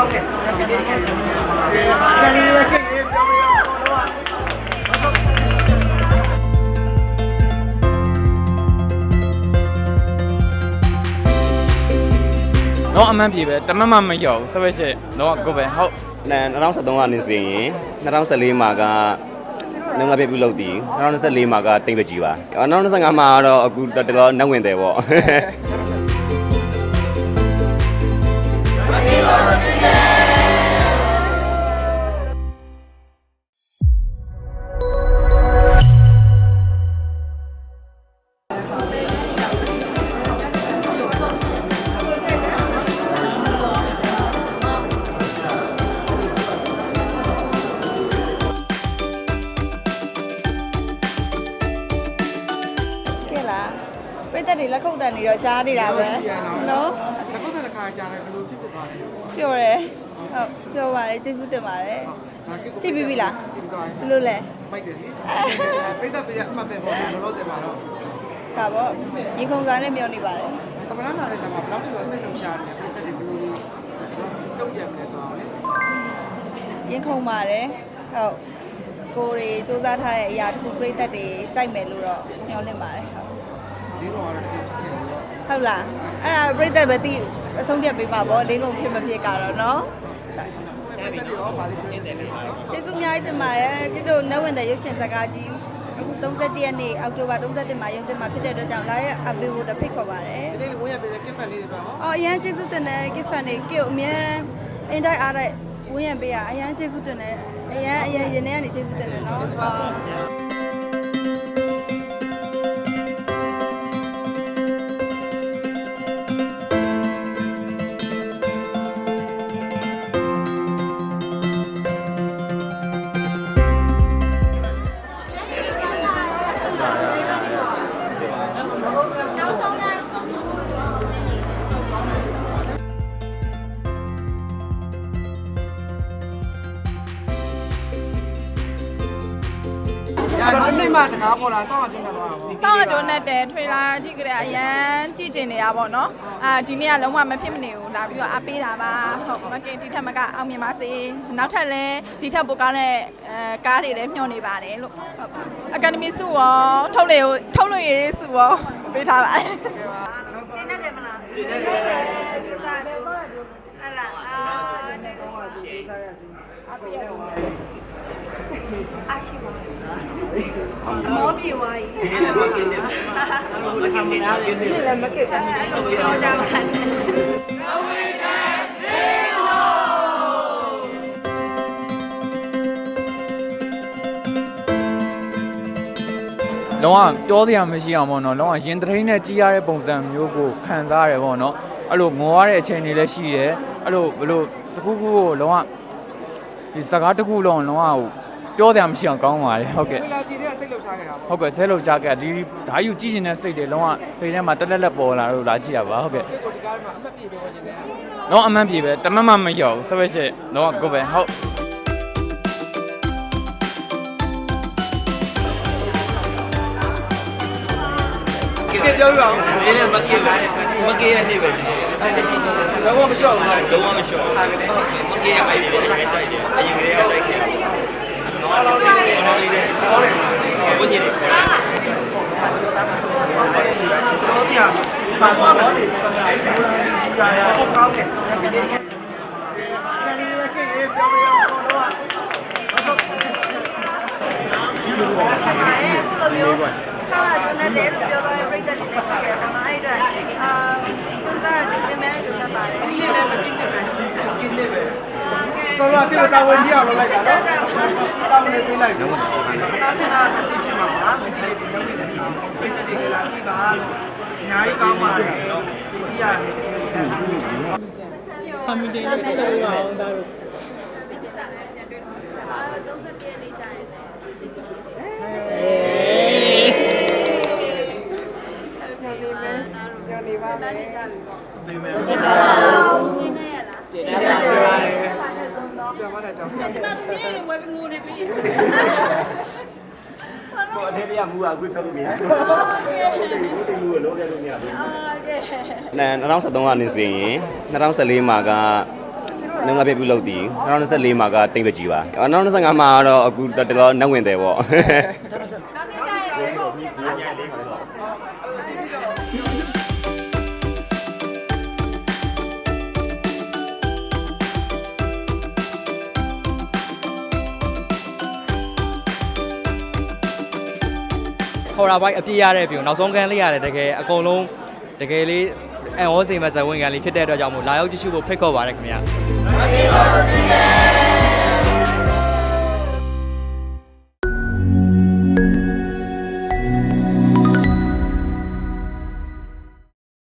ကောင်းတယ်ဒီနေ့ကလည်းတော့အမှန်ပြေပဲတမတ်မမရောက်ဆက်ပဲရှက်တော့ကိုပဲဟုတ်2013ကနေစရင်2014မှာကနငါပြပြုလုပ်တည်2024မှာကတိတ်ပကြီးပါ2025မှာတော့အခုတော်တော်နှက်ဝင်တယ်ပေါ့ကဲ လက်ခုပ်တန်နေတော့ကြားနေတာပဲနော်လက်ခုပ်တစ်ခါကြားတယ်ဘယ်လိုဖြစ်ဖြစ်သွားလဲပြောတယ်ဟုတ်ပြောပါတယ်ကျေးဇူးတင်ပါတယ်ဒါကိကြည့်ပြီးပြီလားကြည့်ပြီးသွားဘယ်လိုလဲမိုက်တယ်လေပိတ်သက်ပြရအမှတ်ပဲပေါ့လောလောဆယ်ပါတော့ဒါပေါ့ရေခုံစားနဲ့မျောနေပါတယ်ကမ္ဘာလာတဲ့ညမှာဘယ်လောက်ထိတော့စိတ်လုံရှားတယ်ပိတ်သက်တွေဘယ်လိုလေးတုတ်ပြန်မလဲဆိုတော့လေရင်ခုံပါတယ်ဟုတ်ကိုယ်တွေစူးစမ်းထားတဲ့အရာတစ်ခုပြည့်သက်တွေကြိုက်မယ်လို့တော့မျှော်လင့်ပါတယ်ဟုတ် ဒီကောင်ကတော့တကယ်ဖြစ်နေတော့ဟုတ်လားအဲ့ဒါပြည့်သက်ပဲတိအဆုံးဖြတ်ပေးမှာပေါ့လေးကုန်ဖြစ်မဖြစ်ကတော့နော်ပိတ်သက်တွေရောပါလိမ့်မယ်တယ်လေနော်ကျေးဇူးအများကြီးတင်ပါတယ်တိတို့နဝဝင်တဲ့ရုပ်ရှင်ဇာတ်ကားကြီးအခု31ရက်နေ့အောက်တိုဘာ31မှာရုံတင်မှာဖြစ်တဲ့အတွက်ကြောင့်လာရဲ့အပေးဖို့တဖိတ်ခေါ်ပါတယ်ဒီနေ့ဝင်းရပေးတဲ့ကစ်ဖန်လေးတွေတော့ဟောအော်အရန်ကျေးဇူးတင်တယ် gift fan တွေကိကိုအမြဲအင်တိုက်အားတိုက်ဝင်းရံပေးရအရန်ကျေးဇူးတင်တယ်အရန်အရန်ရင်ထဲကနေကျေးဇူးတင်တယ်နော်ဟုတ် အဲ့တော့ဒီနေ့မှတကားပေါ်လာစောင့်အောင်ကျင်းတော့ဟောစောင့်ရကြုံနဲ့တယ်ထွေလာကြည့်ကြတဲ့အရန်ကြည့်ကျင်နေတာပေါ့နော်အာဒီနေ့ကလုံးဝမဖြစ်မနေဘူးလာပြီးတော့အားပေးတာပါဟုတ်မကင်ဒီထက်မကအောင်မြင်ပါစေနောက်ထပ်လည်းဒီထက်ပိုကောင်းတဲ့အဲကားတွေလည်းမျှော်နေပါတယ်လို့ဟုတ်အကယ်ဒမီစုရောထုတ်လေကိုထုတ်လို့ရေးစုရောပေးထားပါတယ်ကျင်းနေတယ်မလားကျင်းနေတယ်ကျေးဇူးတင်တယ်ဟဲ့လားအာကျေးဇူးပါရှေးအပြည့်တော့ အရှိပါမောပြေဝါကြီးဒီနေ့လည်းမကင်းတယ်မကင်းတယ်ဒီနေ့လည်းမကင်းတယ်အဲ့လိုပြောကြပါနဲ့လုံးဝပြောစရာမရှိအောင်ပေါ့နော်လုံးဝရင်တထိန်နဲ့ကြီးရတဲ့ပုံစံမျိုးကိုခံစားရတယ်ပေါ့နော်အဲ့လိုငေါ်ရတဲ့အချိန်တွေလည်းရှိတယ်အဲ့လိုဘလို့တစ်ခုခုကိုလုံးဝဒီစကားတစ်ခုလုံးလုံးဝဟို ပြောစရာမရှိအောင်ကောင်းပါတယ်ဟုတ်ကဲ့ဒီလာကြည့်တဲ့စိတ်လှုပ်ရှားနေတာပေါ့ဟုတ်ကဲ့ဆဲလို့ကြားခဲ့ဒီဓာယူကြည့်နေတဲ့စိတ်တွေလုံးဝစိတ်ထဲမှာတက်လက်လက်ပေါ်လာလို့လာကြည့်တာပါဟုတ်ကဲ့ဒီကိုဒီကားမှာအမှတ်ပြပြောနေတယ်တော့အမှန်ပြေပဲတမတ်မမရောက်ဆက်ပဲရှက်တော့ကိုပဲဟုတ်ကဲပြောပြအောင်ဒီနေ့မကေးမကေးရနေပဲဒီနေ့တော့မလျှော့ဘူးလုံးဝမလျှော့မကေးရမိုက်တယ်လည်းကြိုက်တယ်အရင်ကလေးကကြိုက်ခဲ့တယ်နော်တော့လေးလေးတော့လေးလေးဘုန်းကြီးတွေခေါ်တယ် တော့ဆရာ ဘာမှမလုပ်ဘူးရှိရတယ်ဟောကောင်းတယ်ဒီနေ့ကလည်းကဲပြောပြအောင်တော့ပါတယ်ခုလိုမျိုးဆောင်းရကျုံနဲ့တယ်လို့ပြောသွားတဲ့ပြိတ္တတွေလည်းရှိတယ် များကြီးကောင်းပါတယ်ဒီကြည့်ရတယ်တကယ်ကြည့်အာ31ရက်နေ့ကျရင်လည်းစီစဉ်ရှိတယ်ညနေပါညနေပါနေမယ်နေနေရလားကျင်းနေပါဆရာမနဲ့ကြောင်းဆရာကျမတို့မြေရုံဝယ်ပြီးငိုနေပြီ ကိုအနေနဲ့မူအကွေးဖက်လို့မရဘူးဘူးတူလို့လုံးပြလို့မရဘူးအာကဲ2013ကနေစရင်2014မှာကနနုံငါပြပြုလုပ်တည်2024မှာကတိတ်ပဲကြီးပါ2025မှာကတော့အခုတော်တော်နှက်ဝင်တယ်ပေါ့ဟော်ရာဘို က်အပြည့်ရတဲ့ပြုံနောက်ဆုံးကန်းလေးရတယ်တကယ်အကုန်လုံးတကယ်လေးအန်ဟောစိမ်မဇဝင်ကန်လေးဖြစ်တဲ့အတွက်ကြောင့်မို့လာရောက်ကြည့်ရှုဖို့ဖိတ်ခေါ်ပါရခင်ဗျာ